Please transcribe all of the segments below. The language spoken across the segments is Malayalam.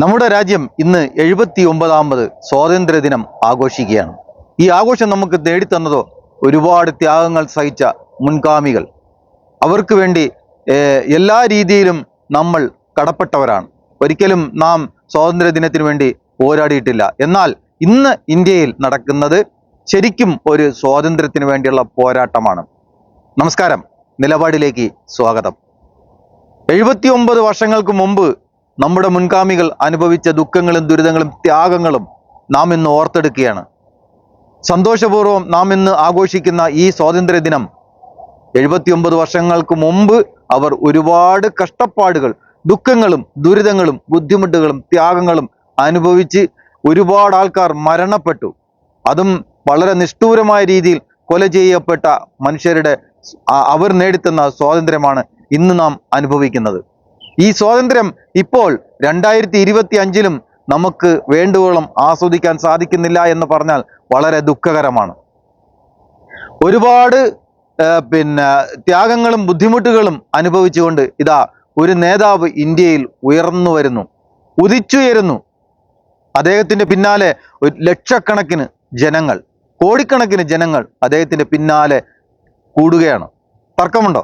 നമ്മുടെ രാജ്യം ഇന്ന് എഴുപത്തി ഒമ്പതാമത് സ്വാതന്ത്ര്യ ദിനം ആഘോഷിക്കുകയാണ്. ഈ ആഘോഷം നമുക്ക് നേടിത്തന്നതോ ഒരുപാട് ത്യാഗങ്ങൾ സഹിച്ച മുൻഗാമികൾ. അവർക്ക് വേണ്ടി എല്ലാ രീതിയിലും നമ്മൾ കടപ്പെട്ടവരാണ്. ഒരിക്കലും നാം സ്വാതന്ത്ര്യ ദിനത്തിന് വേണ്ടി പോരാടിയിട്ടില്ല. എന്നാൽ ഇന്ന് ഇന്ത്യയിൽ നടക്കുന്നത് ശരിക്കും ഒരു സ്വാതന്ത്ര്യത്തിന് വേണ്ടിയുള്ള പോരാട്ടമാണ്. നമസ്കാരം. നിലപാടിലേക്ക് സ്വാഗതം. എഴുപത്തി ഒമ്പത് വർഷങ്ങൾക്ക് മുമ്പ് നമ്മുടെ മുൻഗാമികൾ അനുഭവിച്ച ദുഃഖങ്ങളും ദുരിതങ്ങളും ത്യാഗങ്ങളും നാം ഇന്ന് ഓർത്തെടുക്കുകയാണ്. സന്തോഷപൂർവം നാം ഇന്ന് ആഘോഷിക്കുന്ന ഈ സ്വാതന്ത്ര്യ ദിനം എഴുപത്തിയൊമ്പത് വർഷങ്ങൾക്ക് മുമ്പ് അവർ ഒരുപാട് കഷ്ടപ്പാടുകൾ ദുഃഖങ്ങളും ദുരിതങ്ങളും ബുദ്ധിമുട്ടുകളും ത്യാഗങ്ങളും അനുഭവിച്ച് ഒരുപാട് ആൾക്കാർ മരണപ്പെട്ടു. അതും വളരെ നിഷ്ഠൂരമായ രീതിയിൽ കൊല ചെയ്യപ്പെട്ട മനുഷ്യരുടെ അവർ നേടിത്തന്ന സ്വാതന്ത്ര്യമാണ് ഇന്ന് നാം അനുഭവിക്കുന്നത്. ഈ സ്വാതന്ത്ര്യം ഇപ്പോൾ രണ്ടായിരത്തി ഇരുപത്തി അഞ്ചിലും നമുക്ക് വേണ്ടുവോളം ആസ്വദിക്കാൻ സാധിക്കുന്നില്ല എന്ന് പറഞ്ഞാൽ വളരെ ദുഃഖകരമാണ്. ഒരുപാട് പിന്നെ ത്യാഗങ്ങളും ബുദ്ധിമുട്ടുകളും അനുഭവിച്ചുകൊണ്ട് ഇതാ ഒരു നേതാവ് ഇന്ത്യയിൽ ഉയർന്നു വരുന്നു ഉദിച്ചുയരുന്നു. അദ്ദേഹത്തിന്റെ പിന്നാലെ ഒരു ലക്ഷക്കണക്കിന് ജനങ്ങൾ കോടിക്കണക്കിന് ജനങ്ങൾ അദ്ദേഹത്തിന്റെ പിന്നാലെ കൂടുകയാണ്. തർക്കമുണ്ടോ?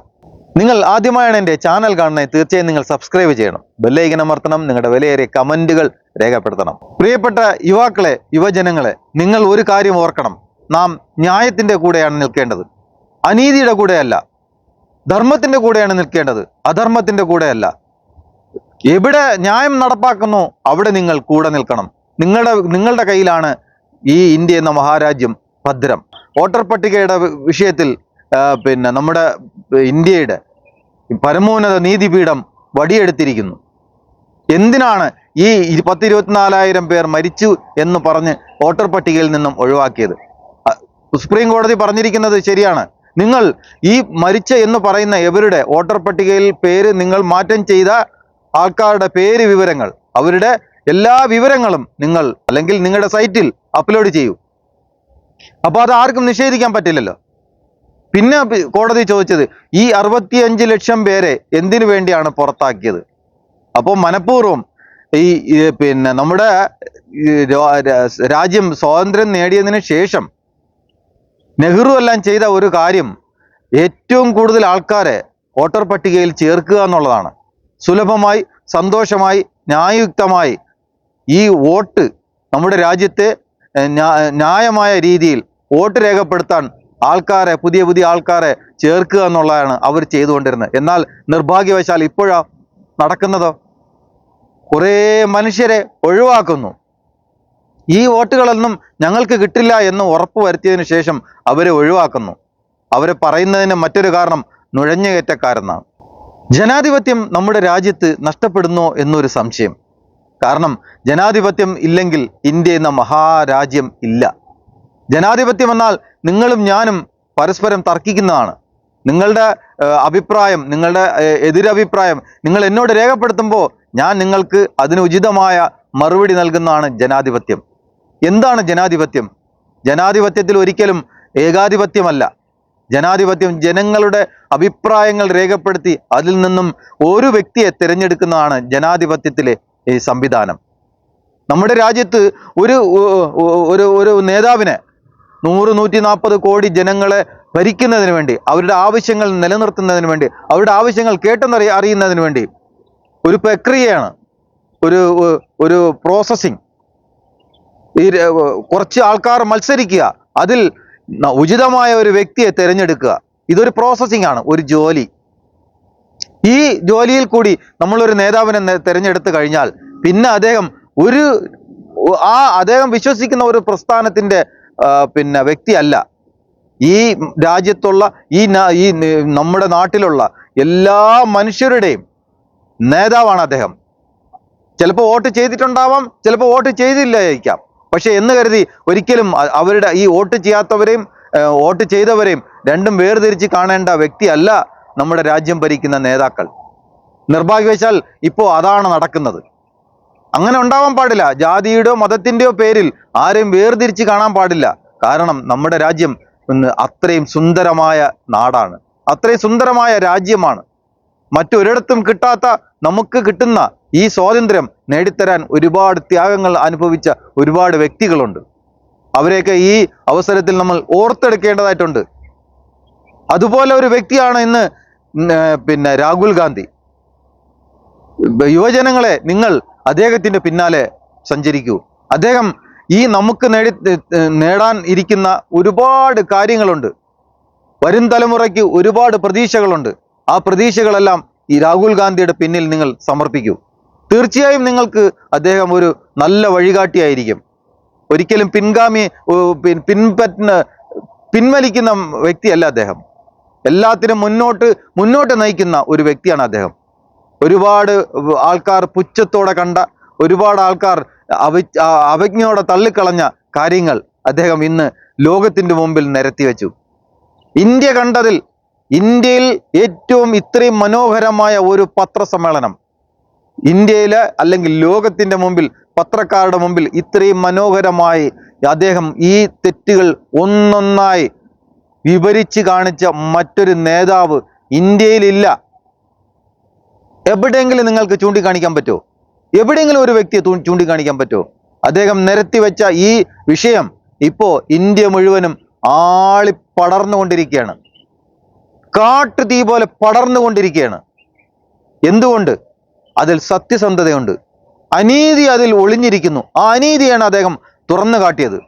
നിങ്ങൾ ആദ്യമായാണ് എന്റെ ചാനൽ കാണുന്നത് തീർച്ചയായും നിങ്ങൾ സബ്സ്ക്രൈബ് ചെയ്യണം. ബെല്ലൈക്കൻ അമർത്തണം നിങ്ങളുടെ വിലയേറിയ കമന്റുകൾ രേഖപ്പെടുത്തണം. പ്രിയപ്പെട്ട യുവാക്കളെ യുവജനങ്ങളെ നിങ്ങൾ ഒരു കാര്യം ഓർക്കണം. നാം ന്യായത്തിന്റെ കൂടെയാണ് നിൽക്കേണ്ടത്. അനീതിയുടെ കൂടെയല്ല. ധർമ്മത്തിന്റെ കൂടെയാണ് നിൽക്കേണ്ടത്. അധർമ്മത്തിന്റെ കൂടെയല്ല. എവിടെ ന്യായം നടപ്പാക്കുന്നു അവിടെ നിങ്ങൾ കൂടെ നിൽക്കണം. നിങ്ങളുടെ നിങ്ങളുടെ കയ്യിലാണ് ഈ ഇന്ത്യ എന്ന മഹാരാജ്യം ഭദ്രം. വോട്ടർ പട്ടികയുടെ വിഷയത്തിൽ പിന്നെ നമ്മുടെ ഇന്ത്യയുടെ പരമോന്നത നീതിപീഠം വടിയെടുത്തിരിക്കുന്നു. എന്തിനാണ് ഈ പത്ത് ഇരുപത്തിനാലായിരം പേർ മരിച്ചു എന്ന് പറഞ്ഞ് വോട്ടർ പട്ടികയിൽ നിന്നും ഒഴിവാക്കിയത്? സുപ്രീം കോടതി പറഞ്ഞിരിക്കുന്നത് ശരിയാണ്. നിങ്ങൾ ഈ മരിച്ച എന്ന് പറയുന്ന എവരുടെ വോട്ടർ പട്ടികയിൽ പേര് നിങ്ങൾ മാറ്റം ചെയ്ത ആൾക്കാരുടെ പേര് വിവരങ്ങൾ അവരുടെ എല്ലാ വിവരങ്ങളും നിങ്ങൾ അല്ലെങ്കിൽ നിങ്ങളുടെ സൈറ്റിൽ അപ്ലോഡ് ചെയ്യൂ. അപ്പോൾ അത് ആർക്കും നിഷേധിക്കാൻ പറ്റില്ലല്ലോ. പിന്നെ കോടതി ചോദിച്ചത് ഈ അറുപത്തിയഞ്ച് ലക്ഷം പേരെ എന്തിനു വേണ്ടിയാണ് പുറത്താക്കിയത്? അപ്പോൾ മനഃപൂർവം ഈ പിന്നെ നമ്മുടെ രാജ്യം സ്വാതന്ത്ര്യം നേടിയതിന് ശേഷം നെഹ്റു എല്ലാം ചെയ്ത ഒരു കാര്യം ഏറ്റവും കൂടുതൽ ആൾക്കാരെ വോട്ടർ പട്ടികയിൽ ചേർക്കുക എന്നുള്ളതാണ്. സുലഭമായി സന്തോഷമായി ന്യായയുക്തമായി ഈ വോട്ട് നമ്മുടെ രാജ്യത്തെ ന്യായമായ രീതിയിൽ വോട്ട് രേഖപ്പെടുത്താൻ ആൾക്കാരെ പുതിയ പുതിയ ആൾക്കാരെ ചേർക്കുക എന്നുള്ളതാണ് അവർ ചെയ്തുകൊണ്ടിരുന്നത്. എന്നാൽ നിർഭാഗ്യവശാൽ ഇപ്പോഴാ നടക്കുന്നതോ? കുറേ മനുഷ്യരെ ഒഴിവാക്കുന്നു. ഈ വോട്ടുകളൊന്നും ഞങ്ങൾക്ക് കിട്ടില്ല എന്ന് ഉറപ്പ് വരുത്തിയതിനു ശേഷം അവരെ ഒഴിവാക്കുന്നു. അവരെ പറയുന്നതിന് മറ്റൊരു കാരണം നുഴഞ്ഞുകയറ്റക്കാരെന്നാണ്. ജനാധിപത്യം നമ്മുടെ രാജ്യത്ത് നഷ്ടപ്പെടുന്നോ എന്നൊരു സംശയം. കാരണം ജനാധിപത്യം ഇല്ലെങ്കിൽ ഇന്ത്യ എന്ന മഹാരാജ്യം ഇല്ല. ജനാധിപത്യം എന്നാൽ നിങ്ങളും ഞാനും പരസ്പരം തർക്കിക്കുന്നതാണ്. നിങ്ങളുടെ അഭിപ്രായം നിങ്ങളുടെ എതിരഭിപ്രായം നിങ്ങൾ എന്നോട് രേഖപ്പെടുത്തുമ്പോൾ ഞാൻ നിങ്ങൾക്ക് അതിന് ഉചിതമായ മറുപടി നൽകുന്നതാണ് ജനാധിപത്യം. എന്താണ് ജനാധിപത്യം? ജനാധിപത്യത്തിൽ ഒരിക്കലും ഏകാധിപത്യമല്ല. ജനാധിപത്യം ജനങ്ങളുടെ അഭിപ്രായങ്ങൾ രേഖപ്പെടുത്തി അതിൽ നിന്നും ഒരു വ്യക്തിയെ തിരഞ്ഞെടുക്കുന്നതാണ് ജനാധിപത്യത്തിലെ ഈ സംവിധാനം. നമ്മുടെ രാജ്യത്ത് ഒരു ഒരു ഒരു നേതാവിനെ നൂറ് നൂറ്റി നാൽപ്പത് കോടി ജനങ്ങളെ ഭരിക്കുന്നതിന് വേണ്ടി അവരുടെ ആവശ്യങ്ങൾ നിലനിർത്തുന്നതിന് വേണ്ടി അവരുടെ ആവശ്യങ്ങൾ കേട്ടെന്നറി അറിയുന്നതിന് വേണ്ടി ഒരു പ്രക്രിയയാണ് ഒരു ഒരു പ്രോസസ്സിങ് ഈ കുറച്ച് ആൾക്കാർ മത്സരിക്കുക അതിൽ ഉചിതമായ ഒരു വ്യക്തിയെ തിരഞ്ഞെടുക്കുക ഇതൊരു പ്രോസസ്സിംഗ് ആണ് ഒരു ജോലി. ഈ ജോലിയിൽ കൂടി നമ്മളൊരു നേതാവിനെ തിരഞ്ഞെടുത്തു കഴിഞ്ഞാൽ പിന്നെ അദ്ദേഹം ഒരു ആ അദ്ദേഹം വിശ്വസിക്കുന്ന ഒരു പ്രസ്ഥാനത്തിന്റെ ആ, പിന്നെ വ്യക്തിയല്ല. ഈ രാജ്യത്തുള്ള ഈ ഈ നമ്മുടെ നാട്ടിലുള്ള എല്ലാ മനുഷ്യരുടെയും നേതാവാണ് അദ്ദേഹം. ചിലപ്പോൾ വോട്ട് ചെയ്തിട്ടുണ്ടാവാം ചിലപ്പോൾ വോട്ട് ചെയ്തില്ലായിരിക്കാം. പക്ഷേ എന്ന് കരുതി ഒരിക്കലും അവരുടെ ഈ വോട്ട് ചെയ്യാത്തവരെയും വോട്ട് ചെയ്തവരെയും രണ്ടും വേർതിരിച്ച് കാണേണ്ട വ്യക്തിയല്ല നമ്മുടെ രാജ്യം ഭരിക്കുന്ന നേതാക്കൾ. നിർഭാഗ്യവശാൽ ഇപ്പോൾ അതാണ് നടക്കുന്നത്. അങ്ങനെ ഉണ്ടാവാൻ പാടില്ല. ജാതിയുടെയോ മതത്തിന്റെയോ പേരിൽ ആരെയും വേർതിരിച്ച് കാണാൻ പാടില്ല. കാരണം നമ്മുടെ രാജ്യം ഇന്ന് അത്രയും സുന്ദരമായ നാടാണ്. അത്രയും സുന്ദരമായ രാജ്യമാണ്. മറ്റൊരിടത്തും കിട്ടാത്ത നമുക്ക് കിട്ടുന്ന ഈ സ്വാതന്ത്ര്യം നേടിത്തരാൻ ഒരുപാട് ത്യാഗങ്ങൾ അനുഭവിച്ച ഒരുപാട് വ്യക്തികളുണ്ട്. അവരെയൊക്കെ ഈ അവസരത്തിൽ നമ്മൾ ഓർത്തെടുക്കേണ്ടതായിട്ടുണ്ട്. അതുപോലെ ഒരു വ്യക്തിയാണ് ഇന്ന് പിന്നെ രാഹുൽ ഗാന്ധി. യുവജനങ്ങളെ നിങ്ങൾ അദ്ദേഹത്തിന്റെ പിന്നാലെ സഞ്ചരിക്കൂ. അദ്ദേഹം ഈ നമുക്ക് നേടി നേടാൻ ഇരിക്കുന്ന ഒരുപാട് കാര്യങ്ങളുണ്ട്. വരും തലമുറയ്ക്ക് ഒരുപാട് പ്രതീക്ഷകളുണ്ട്. ആ പ്രതീക്ഷകളെല്ലാം ഈ രാഹുൽ ഗാന്ധിയുടെ പിന്നിൽ നിങ്ങൾ സമർപ്പിക്കൂ. തീർച്ചയായും നിങ്ങൾക്ക് അദ്ദേഹം ഒരു നല്ല വഴികാട്ടിയായിരിക്കും. ഒരിക്കലും പിൻഗാമി പിൻപറ്റുന്ന പിൻവലിക്കുന്ന വ്യക്തിയല്ല അദ്ദേഹം. എല്ലാത്തിനും മുന്നോട്ട് മുന്നോട്ട് നയിക്കുന്ന ഒരു വ്യക്തിയാണ് അദ്ദേഹം. ഒരുപാട് ആൾക്കാർ പുച്ഛത്തോടെ കണ്ട ഒരുപാട് ആൾക്കാർ അവ അവജ്ഞയോടെ തള്ളിക്കളഞ്ഞ കാര്യങ്ങൾ അദ്ദേഹം ഇന്ന് ലോകത്തിന്റെ മുമ്പിൽ നിരത്തി വെച്ചു. ഇന്ത്യ കണ്ടതിൽ ഇന്ത്യയിൽ ഏറ്റവും ഇത്രയും മനോഹരമായ ഒരു പത്രസമ്മേളനം ഇന്ത്യയിലെ അല്ലെങ്കിൽ ലോകത്തിന്റെ മുമ്പിൽ പത്രക്കാരുടെ മുമ്പിൽ ഇത്രയും മനോഹരമായി അദ്ദേഹം ഈ തെറ്റുകൾ ഒന്നൊന്നായി വിവരിച്ച് കാണിച്ച മറ്റൊരു നേതാവ് ഇന്ത്യയിലില്ല. എവിടെയെങ്കിലും നിങ്ങൾക്ക് ചൂണ്ടിക്കാണിക്കാൻ പറ്റുമോ എവിടെയെങ്കിലും ഒരു വ്യക്തിയെ ചൂണ്ടിക്കാണിക്കാൻ പറ്റുമോ അദ്ദേഹം നിരത്തി വെച്ച ഈ വിഷയം ഇപ്പോ ഇന്ത്യ മുഴുവനും ആളി പടർന്നുകൊണ്ടിരിക്കുകയാണ്. കാട്ടു തീ പോലെ പടർന്നുകൊണ്ടിരിക്കുകയാണ്. എന്തുകൊണ്ട്? അതിൽ സത്യസന്ധതയുണ്ട്. അനീതി അതിൽ ഒളിഞ്ഞിരിക്കുന്നു. ആ അനീതിയാണ് അദ്ദേഹം തുറന്നു കാട്ടിയത്.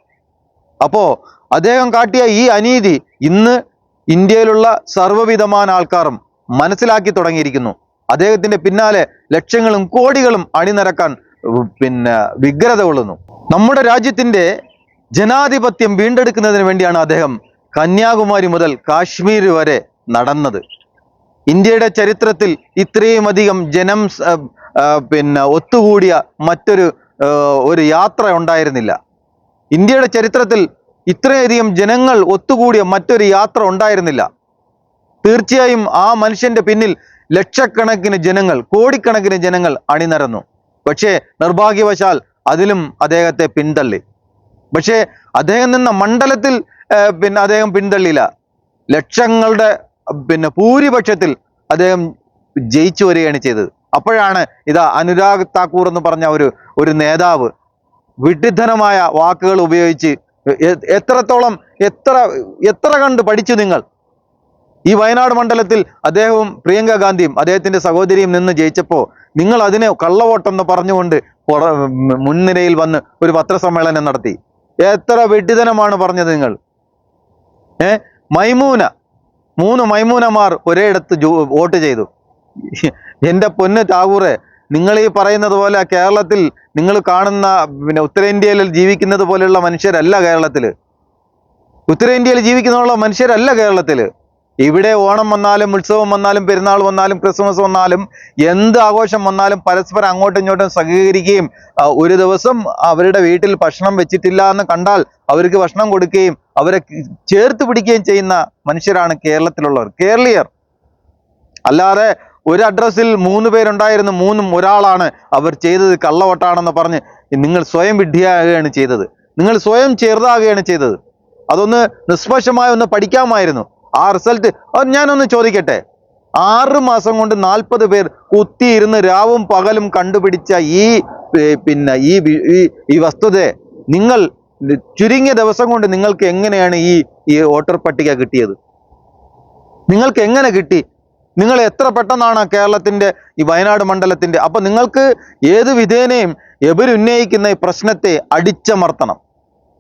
അപ്പോൾ അദ്ദേഹം കാട്ടിയ ഈ അനീതി ഇന്ന് ഇന്ത്യയിലുള്ള സർവവിധமான ആൾക്കാരും മനസ്സിലാക്കി തുടങ്ങിയിരിക്കുന്നു. അദ്ദേഹത്തിന്റെ പിന്നാലെ ലക്ഷങ്ങളും കോടികളും അണിനിരക്കാൻ പിന്നെ വിഗ്രത കൊള്ളുന്നു. നമ്മുടെ രാജ്യത്തിന്റെ ജനാധിപത്യം വീണ്ടെടുക്കുന്നതിന് വേണ്ടിയാണ് അദ്ദേഹം കന്യാകുമാരി മുതൽ കാശ്മീർ വരെ നടന്നത്. ഇന്ത്യയുടെ ചരിത്രത്തിൽ ഇത്രയും അധികം ജനം പിന്നെ ഒത്തുകൂടിയ മറ്റൊരു ഒരു യാത്ര ഉണ്ടായിരുന്നില്ല. ഇന്ത്യയുടെ ചരിത്രത്തിൽ ഇത്രയധികം ജനങ്ങൾ ഒത്തുകൂടിയ മറ്റൊരു യാത്ര ഉണ്ടായിരുന്നില്ല. തീർച്ചയായും ആ മനുഷ്യന്റെ പിന്നിൽ ലക്ഷക്കണക്കിന് ജനങ്ങൾ കോടിക്കണക്കിന് ജനങ്ങൾ അണിനിരന്നു. പക്ഷേ നിർഭാഗ്യവശാൽ അതിലും അദ്ദേഹത്തെ പിന്തള്ളി. പക്ഷേ അദ്ദേഹം നിന്ന മണ്ഡലത്തിൽ പിന്നെ അദ്ദേഹം പിന്തള്ളിയില്ല. ലക്ഷങ്ങളുടെ പിന്നെ ഭൂരിപക്ഷത്തിൽ അദ്ദേഹം ജയിച്ചു വരികയാണ് ചെയ്തത്. അപ്പോഴാണ് ഇതാ അനുരാഗ് താക്കൂർ എന്ന് പറഞ്ഞ ഒരു ഒരു നേതാവ് വിഡിദ്ധനമായ വാക്കുകൾ ഉപയോഗിച്ച് എത്രത്തോളം എത്ര എത്ര കണ്ട് പഠിച്ചു നിങ്ങൾ? ഈ വയനാട് മണ്ഡലത്തിൽ അദ്ദേഹവും പ്രിയങ്ക ഗാന്ധിയും അദ്ദേഹത്തിന്റെ സഹോദരിയും നിന്ന് ജയിച്ചപ്പോൾ നിങ്ങൾ അതിനെ കള്ളവോട്ടം എന്ന് പറഞ്ഞുകൊണ്ട് പുറ- മുൻനിരയിൽ വന്ന് ഒരു പത്രസമ്മേളനം നടത്തി. എത്ര വെട്ടിതനമാണ് പറഞ്ഞത് നിങ്ങൾ. ഏ? മൈമൂന മൂന്ന് മൈമൂനമാർ ഒരേയിടത്ത് വോട്ട് ചെയ്തു. എന്റെ പൊന്ന് ടാകൂറെ നിങ്ങൾ ഈ പറയുന്നത് പോലെ കേരളത്തിൽ നിങ്ങൾ കാണുന്ന പിന്നെ ഉത്തരേന്ത്യയിൽ ജീവിക്കുന്നത് പോലെയുള്ള മനുഷ്യരല്ല കേരളത്തിൽ ഉത്തരേന്ത്യയിൽ ജീവിക്കുന്നുള്ള മനുഷ്യരല്ല കേരളത്തിൽ. ഇവിടെ ഓണം വന്നാലും ഉത്സവം വന്നാലും പെരുന്നാൾ വന്നാലും ക്രിസ്മസ് വന്നാലും എന്ത് ആഘോഷം വന്നാലും പരസ്പരം അങ്ങോട്ടും ഇങ്ങോട്ടും സഹകരിക്കുകയും ഒരു ദിവസം അവരുടെ വീട്ടിൽ ഭക്ഷണം വെച്ചിട്ടില്ല എന്ന് കണ്ടാൽ അവർക്ക് ഭക്ഷണം കൊടുക്കുകയും അവരെ ചേർത്ത് പിടിക്കുകയും ചെയ്യുന്ന മനുഷ്യരാണ് കേരളത്തിലുള്ളവർ. കേരളീയർ. അല്ലാതെ ഒരു അഡ്രസ്സിൽ മൂന്ന് പേരുണ്ടായിരുന്നു മൂന്നും ഒരാളാണ് അവർ ചെയ്തത് കള്ളവോട്ടാണെന്ന് പറഞ്ഞ് നിങ്ങൾ സ്വയം വിഡ്ഢിയാകുകയാണ് ചെയ്തത്. നിങ്ങൾ സ്വയം ചെറുതാകുകയാണ് ചെയ്തത്. അതൊന്ന് നിഷ്പക്ഷമായി ഒന്ന് പഠിക്കാമായിരുന്നു. ആ റിസൾട്ട് ഞാനൊന്ന് ചോദിക്കട്ടെ? ആറ് മാസം കൊണ്ട് നാൽപ്പത് പേർ കുത്തിയിരുന്ന് രാവും പകലും കണ്ടുപിടിച്ച ഈ പിന്നെ ഈ ഈ- വസ്തുതയെ നിങ്ങൾ ചുരുങ്ങിയ ദിവസം കൊണ്ട് നിങ്ങൾക്ക് എങ്ങനെയാണ് ഈ ഈ വോട്ടർ പട്ടിക കിട്ടിയത്? നിങ്ങൾക്ക് എങ്ങനെ കിട്ടി? നിങ്ങൾ എത്ര പെട്ടെന്നാണ് കേരളത്തിന്റെ ഈ വയനാട് മണ്ഡലത്തിന്റെ അപ്പം നിങ്ങൾക്ക് ഏത് വിധേനയും എവരുന്നയിക്കുന്ന ഈ പ്രശ്നത്തെ അടിച്ചമർത്തണം.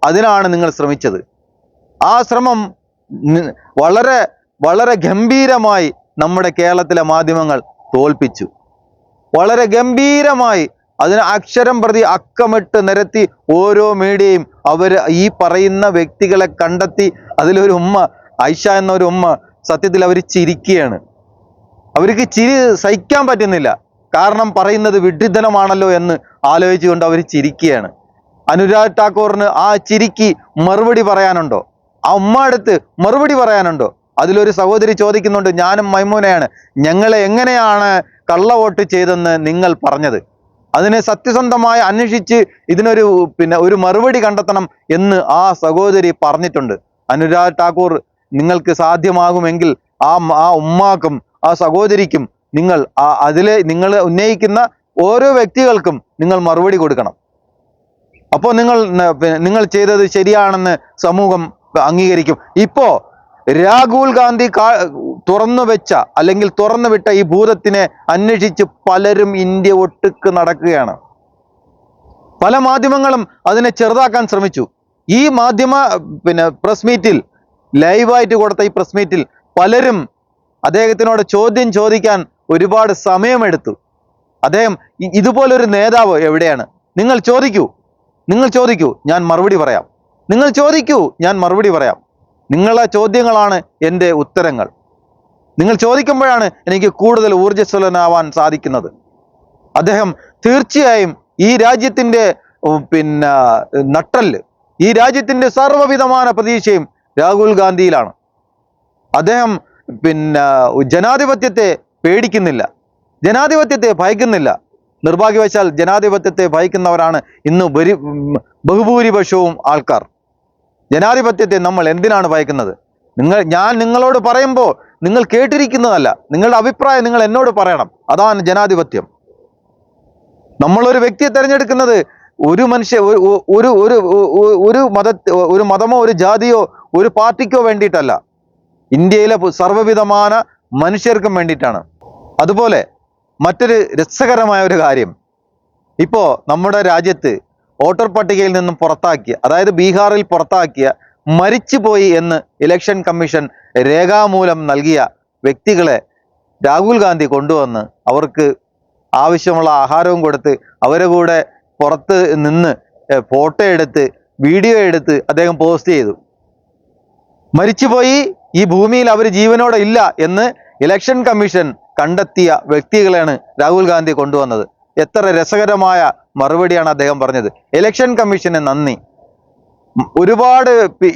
അതിനാണ് നിങ്ങൾ ശ്രമിച്ചത്. ആ ശ്രമം വളരെ വളരെ ഗംഭീരമായി നമ്മുടെ കേരളത്തിലെ മാധ്യമങ്ങൾ തോൽപ്പിച്ചു. വളരെ ഗംഭീരമായി അതിന് അക്ഷരം പ്രതി അക്കമിട്ട് നിരത്തി ഓരോ മീഡിയയും അവർ ഈ പറയുന്ന വ്യക്തികളെ കണ്ടെത്തി അതിലൊരു ഉമ്മ ഐഷ എന്നൊരു ഉമ്മ സത്യത്തിൽ അവർ ചിരിക്കുകയാണ്. അവർക്ക് ചിരി സഹിക്കാൻ പറ്റുന്നില്ല. കാരണം പറയുന്നത് വിഡ്ഢിത്തനമാണല്ലോ എന്ന് ആലോചിച്ചുകൊണ്ട് അവർ ചിരിക്കുകയാണ്. അനുരാഗ് ഠാക്കൂറിന് ആ ചിരിക്ക് മറുപടി പറയാനുണ്ടോ? ആ ഉമ്മ അടുത്ത് മറുപടി പറയാനുണ്ടോ? അതിലൊരു സഹോദരി ചോദിക്കുന്നുണ്ട് ഞാനും മൈമൂനയാണ്. ഞങ്ങളെ എങ്ങനെയാണ് കള്ളവോട്ട് ചെയ്തെന്ന് നിങ്ങൾ പറഞ്ഞത്? അതിനെ സത്യസന്ധമായി അന്വേഷിച്ച് ഇതിനൊരു പിന്നെ ഒരു മറുപടി കണ്ടെത്തണം എന്ന് ആ സഹോദരി പറഞ്ഞിട്ടുണ്ട്. അനുരാഗ് ഠാക്കൂർ നിങ്ങൾക്ക് സാധ്യമാകുമെങ്കിൽ ആ ആ ഉമ്മാക്കും ആ സഹോദരിക്കും നിങ്ങൾ ആ അതിലെ നിങ്ങൾ ഉന്നയിക്കുന്ന ഓരോ വ്യക്തികൾക്കും നിങ്ങൾ മറുപടി കൊടുക്കണം. അപ്പോൾ നിങ്ങൾ നിങ്ങൾ ചെയ്തത് ശരിയാണെന്ന് സമൂഹം അംഗീകരിക്കും. ഇപ്പോ രാഹുൽ ഗാന്ധി തുറന്നു വെച്ച അല്ലെങ്കിൽ തുറന്നു വിട്ട ഈ ഭൂതത്തിനെ അന്വേഷിച്ച് പലരും ഇന്ത്യ ഒട്ടുക്ക് നടക്കുകയാണ്. പല മാധ്യമങ്ങളും അതിനെ ചെറുതാക്കാൻ ശ്രമിച്ചു. ഈ മാധ്യമ പിന്നെ പ്രസ് മീറ്റിൽ ലൈവായിട്ട് കൊടുത്ത ഈ പ്രസ് മീറ്റിൽ പലരും അദ്ദേഹത്തിനോട് ചോദ്യം ചോദിക്കാൻ ഒരുപാട് സമയമെടുത്തു. അദ്ദേഹം ഇതുപോലൊരു നേതാവ് എവിടെയാണ്? നിങ്ങൾ ചോദിക്കൂ. നിങ്ങൾ ചോദിക്കൂ. ഞാൻ മറുപടി പറയാം. നിങ്ങൾ ചോദിക്കൂ ഞാൻ മറുപടി പറയാം. നിങ്ങളെ ചോദ്യങ്ങളാണ് എന്റെ ഉത്തരങ്ങൾ. നിങ്ങൾ ചോദിക്കുമ്പോഴാണ് എനിക്ക് കൂടുതൽ ഊർജസ്വലനാവാൻ സാധിക്കുന്നത്. അദ്ദേഹം തീർച്ചയായും ഈ രാജ്യത്തിന്റെ പിന്നെ നട്ടൽ ഈ രാജ്യത്തിന്റെ സർവവിധമായ പ്രതീക്ഷയും രാഹുൽ ഗാന്ധിയിലാണ്. അദ്ദേഹം പിന്നെ ജനാധിപത്യത്തെ പേടിക്കുന്നില്ല. ജനാധിപത്യത്തെ ഭയക്കുന്നില്ല. നിർഭാഗ്യവശാൽ ജനാധിപത്യത്തെ ഭയക്കുന്നവരാണ് ഇന്ന് ബഹുഭൂരിപക്ഷവും ആൾക്കാർ. ജനാധിപത്യത്തെ നമ്മൾ എന്തിനാണ് ഭയക്കുന്നത്? നിങ്ങൾ ഞാൻ നിങ്ങളോട് പറയുമ്പോൾ നിങ്ങൾ കേട്ടിരിക്കുന്നതല്ല. നിങ്ങളുടെ അഭിപ്രായം നിങ്ങൾ എന്നോട് പറയണം. അതാണ് ജനാധിപത്യം. നമ്മളൊരു വ്യക്തിയെ തിരഞ്ഞെടുക്കുന്നത് ഒരു മനുഷ്യ ഒരു ഒരു ഒരു മത ഒരു മതമോ ഒരു ജാതിയോ ഒരു പാർട്ടിക്കോ വേണ്ടിയിട്ടല്ല. ഇന്ത്യയിലെ സർവവിധமான മനുഷ്യർക്കും വേണ്ടിയിട്ടാണ്. അതുപോലെ മറ്റൊരു രസകരമായ ഒരു കാര്യം. ഇപ്പോൾ നമ്മുടെ രാജ്യത്ത് വോട്ടർ പട്ടികയിൽ നിന്നും പുറത്താക്കിയ അതായത് ബീഹാറിൽ പുറത്താക്കിയ മരിച്ചുപോയി എന്ന് ഇലക്ഷൻ കമ്മീഷൻ രേഖാമൂലം നൽകിയ വ്യക്തികളെ രാഹുൽ ഗാന്ധി കൊണ്ടുവന്ന് അവർക്ക് ആവശ്യമുള്ള ആഹാരവും കൊടുത്ത് അവരെ കൂടെ പുറത്ത് നിന്ന് ഫോട്ടോ എടുത്ത് വീഡിയോ എടുത്ത് അദ്ദേഹം പോസ്റ്റ് ചെയ്തു. മരിച്ചുപോയി ഈ ഭൂമിയിൽ അവർ ജീവനോടെ ഇല്ല എന്ന് ഇലക്ഷൻ കമ്മീഷൻ കണ്ടെത്തിയ വ്യക്തികളെയാണ് രാഹുൽ ഗാന്ധി കൊണ്ടുവന്നത്. എത്ര രസകരമായ മറുപടിയാണ് അദ്ദേഹം പറഞ്ഞത്. ഇലക്ഷൻ കമ്മീഷന് നന്ദി. ഒരുപാട്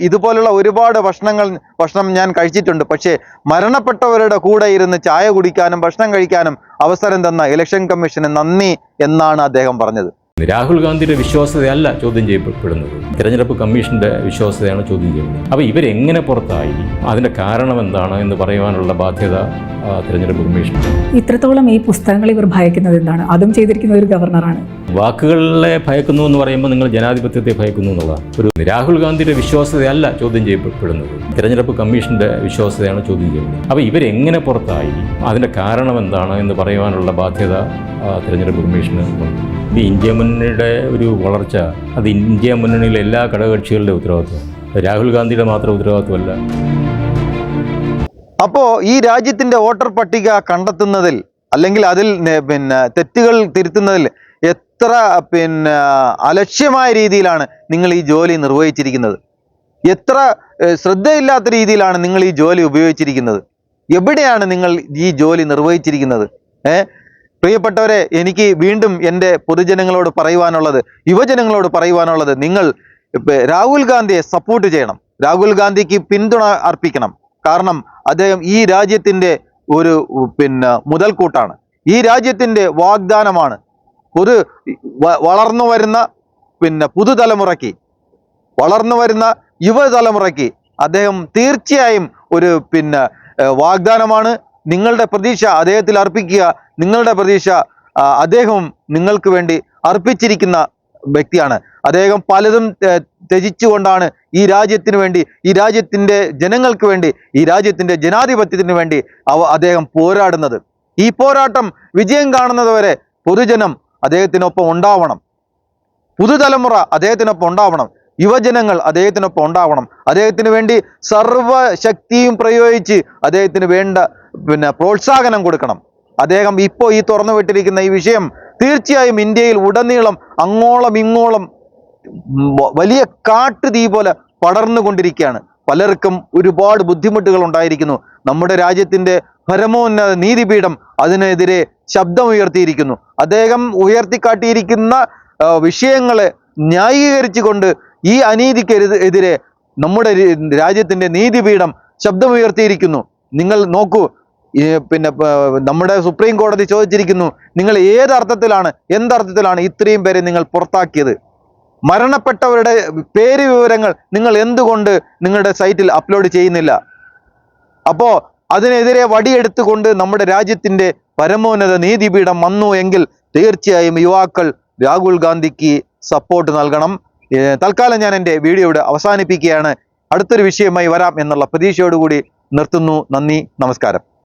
ഇതുപോലുള്ള ഒരുപാട് ഭക്ഷണങ്ങൾ ഭക്ഷണം ഞാൻ കഴിച്ചിട്ടുണ്ട്. പക്ഷേ മരണപ്പെട്ടവരുടെ കൂടെ ഇരുന്ന് ചായ കുടിക്കാനും ഭക്ഷണം കഴിക്കാനും അവസരം തന്ന ഇലക്ഷൻ കമ്മീഷന് നന്ദി എന്നാണ് അദ്ദേഹം പറഞ്ഞത്. രാഹുൽ ഗാന്ധിയുടെ വിശ്വാസ്യതയല്ല ചോദ്യം ചെയ്യപ്പെടുന്നത്. തിരഞ്ഞെടുപ്പ് കമ്മീഷന്റെ വിശ്വാസ്യതയാണ് ചോദ്യം ചെയ്യുന്നത്. അപ്പോൾ ഇവരെങ്ങനെ പുറത്തായി? അതിന്റെ കാരണം എന്താണ് എന്ന് പറയുവാനുള്ള ബാധ്യത തിരഞ്ഞെടുപ്പ് കമ്മീഷൻ ഇത്രത്തോളം ഈ പുസ്തകങ്ങൾ ഇവർ ഭയക്കുന്നത് എന്താണ്? അതും ചെയ്തിരിക്കുന്ന ഒരു ഗവർണറാണ്. വാക്കുകളെ ഭയക്കുന്നു എന്ന് പറയുമ്പോൾ നിങ്ങൾ ജനാധിപത്യത്തെ ഭയക്കുന്നു എന്നുള്ളതാണ്. ഒരു രാഹുൽ ഗാന്ധിയുടെ വിശ്വാസ്യതയല്ല ചോദ്യം ചെയ്യപ്പെടുന്നത്. തിരഞ്ഞെടുപ്പ് കമ്മീഷന്റെ വിശ്വാസ്യതയാണ് ചോദ്യം ചെയ്യുന്നത്. അപ്പോൾ ഇവരെങ്ങനെ പുറത്തായി? അതിന്റെ കാരണം എന്താണ് എന്ന് പറയുവാനുള്ള ബാധ്യത തിരഞ്ഞെടുപ്പ് കമ്മീഷന് ഉണ്ട്. ഈ ഇന്ത്യ മുന്നണിയുടെ ഒരു വളർച്ച അത് ഇന്ത്യ മുന്നണിയിലെ എല്ലാ ഘടകകക്ഷികളുടെ ഉത്തരവാദിത്വം. രാഹുൽ ഗാന്ധിയുടെ മാത്രം ഉത്തരവാദിത്വമല്ല. അപ്പോൾ ഈ രാജ്യത്തിന്റെ വോട്ടർ പട്ടിക കണ്ടെത്തുന്നതിൽ അല്ലെങ്കിൽ അതിൽ പിന്നെ തെറ്റുകൾ തിരുത്തുന്നതിൽ എത്ര പിന്നെ അലക്ഷ്യമായ രീതിയിലാണ് നിങ്ങൾ ഈ ജോലി നിർവഹിച്ചിരിക്കുന്നത്? എത്ര ശ്രദ്ധയില്ലാത്ത രീതിയിലാണ് നിങ്ങൾ ഈ ജോലി ഉപയോഗിച്ചിരിക്കുന്നത്? എവിടെയാണ് നിങ്ങൾ ഈ ജോലി നിർവഹിച്ചിരിക്കുന്നത്? ഏ പ്രിയപ്പെട്ടവരെ എനിക്ക് വീണ്ടും എന്റെ പൊതുജനങ്ങളോട് പറയുവാനുള്ളത് യുവജനങ്ങളോട് പറയുവാനുള്ളത് നിങ്ങൾ രാഹുൽ ഗാന്ധിയെ സപ്പോർട്ട് ചെയ്യണം. രാഹുൽ ഗാന്ധിക്ക് പിന്തുണ അർപ്പിക്കണം. കാരണം അദ്ദേഹം ഈ രാജ്യത്തിന്റെ ഒരു പിന്നെ മുതൽക്കൂട്ടാണ്. ഈ രാജ്യത്തിന്റെ വാഗ്ദാനമാണ് പൊതു വളർന്നു വരുന്ന പിന്നെ പുതുതലമുറയ്ക്ക് വളർന്നു വരുന്ന യുവതലമുറയ്ക്ക് അദ്ദേഹം തീർച്ചയായും ഒരു പിന്നെ വാഗ്ദാനമാണ്. നിങ്ങളുടെ പ്രതീക്ഷ അദ്ദേഹത്തിൽ അർപ്പിക്കുക നിങ്ങളുടെ പ്രതീക്ഷ അദ്ദേഹം നിങ്ങൾക്ക് വേണ്ടി അർപ്പിച്ചിരിക്കുന്ന വ്യക്തിയാണ്. അദ്ദേഹം പലതും ത്യജിച്ചുകൊണ്ടാണ് ഈ രാജ്യത്തിന് വേണ്ടി ഈ രാജ്യത്തിന്റെ ജനങ്ങൾക്ക് വേണ്ടി ഈ രാജ്യത്തിന്റെ ജനാധിപത്യത്തിന് വേണ്ടി അവ അദ്ദേഹം പോരാടുന്നത്. ഈ പോരാട്ടം വിജയം കാണുന്നതുവരെ പൊതുജനം അദ്ദേഹത്തിനൊപ്പം ഉണ്ടാവണം. പുതുതലമുറ അദ്ദേഹത്തിനൊപ്പം ഉണ്ടാവണം. യുവജനങ്ങൾ അദ്ദേഹത്തിനൊപ്പം ഉണ്ടാവണം. അദ്ദേഹത്തിന് വേണ്ടി സർവശക്തിയും പ്രയോഗിച്ച് അദ്ദേഹത്തിന് വേണ്ട പിന്നെ പ്രോത്സാഹനം കൊടുക്കണം. അദ്ദേഹം ഇപ്പോൾ ഈ തുറന്നു വിട്ടിരിക്കുന്ന ഈ വിഷയം തീർച്ചയായും ഇന്ത്യയിൽ ഉടനീളം അങ്ങോളം ഇങ്ങോളം വലിയ കാട്ടു തീ പോലെ പടർന്നുകൊണ്ടിരിക്കുകയാണ്. പലർക്കും ഒരുപാട് ബുദ്ധിമുട്ടുകൾ ഉണ്ടായിരിക്കുന്നു. നമ്മുടെ രാജ്യത്തിന്റെ പരമോന്നത നീതിപീഠം അതിനെതിരെ ശബ്ദമുയർത്തിയിരിക്കുന്നു. അദ്ദേഹം ഉയർത്തിക്കാട്ടിയിരിക്കുന്ന വിഷയങ്ങളെ ന്യായീകരിച്ചുകൊണ്ട് ഈ അനീതിക്കെതിരെ നമ്മുടെ രാജ്യത്തിന്റെ നീതിപീഠം ശബ്ദമുയർത്തിയിരിക്കുന്നു. നിങ്ങൾ നോക്കൂ പിന്നെ നമ്മുടെ സുപ്രീം കോടതി ചോദിച്ചിരിക്കുന്നു നിങ്ങൾ ഏതർത്ഥത്തിലാണ് എന്തർത്ഥത്തിലാണ് ഇത്രയും പേരെ നിങ്ങൾ പുറത്താക്കിയത്? മരണപ്പെട്ടവരുടെ പേര് വിവരങ്ങൾ നിങ്ങൾ എന്തുകൊണ്ട് നിങ്ങളുടെ സൈറ്റിൽ അപ്ലോഡ് ചെയ്യുന്നില്ല? അപ്പോ അതിനെതിരെ വടിയെടുത്തുകൊണ്ട് നമ്മുടെ രാജ്യത്തിന്റെ പരമോന്നത നീതിപീഠം വന്നു എങ്കിൽ തീർച്ചയായും യുവാക്കൾ രാഹുൽ ഗാന്ധിക്ക് സപ്പോർട്ട് നൽകണം. തൽക്കാലം ഞാൻ എന്റെ വീഡിയോ ഇവിടെ അവസാനിപ്പിക്കുകയാണ്. അടുത്തൊരു വിഷയമായി വരാം എന്നുള്ള പ്രതീക്ഷയോടുകൂടി നിർത്തുന്നു. നന്ദി നമസ്കാരം.